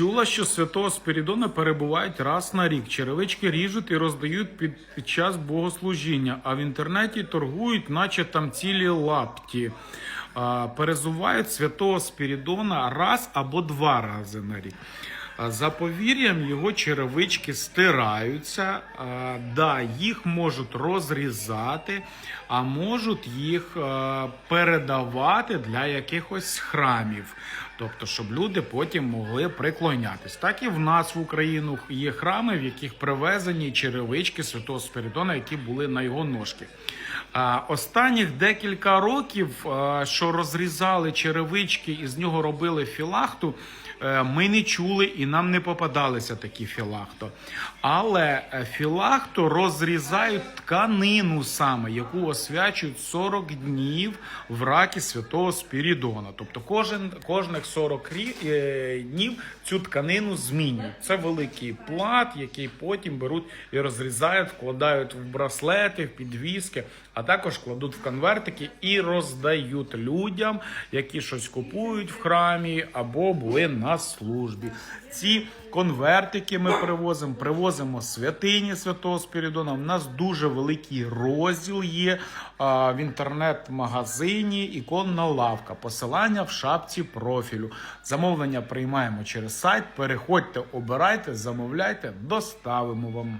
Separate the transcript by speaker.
Speaker 1: Чула, що святого Спірідона перебувають раз на рік. Черевички ріжуть і роздають під, час богослужіння, а в інтернеті торгують, наче там цілі лапті. Перезувають святого Спірідона раз або два рази на рік. За повір'ям його черевички стираються, да, їх можуть розрізати, а можуть їх передавати для якихось храмів. Тобто, щоб люди потім могли приклонятись. Так і в нас в Україну є храми, в яких привезені черевички Святого Спиридона, які були на його ножки. Останніх декілька років, е, що розрізали черевички і з нього робили філахту, е, ми не чули і нам не попадалися такі філахто. Але е, філахто розрізають тканину саме, яку освячують 40 днів в ракі святого Спірідона. Тобто кожен, кожних 40 е, днів цю тканину змінюють. Це великий плат, який потім беруть і розрізають, вкладають в браслети, в підвіски, а також кладуть в конвертики і роздають людям, які щось купують в храмі або були на службі. Ці конвертики ми привозимо, привозимо святині Святого Спірідона. У нас дуже великий розділ є а, в інтернет-магазині Іконна лавка. Посилання в шапці профілю. Замовлення приймаємо через сайт. Переходьте, обирайте, замовляйте, доставимо вам.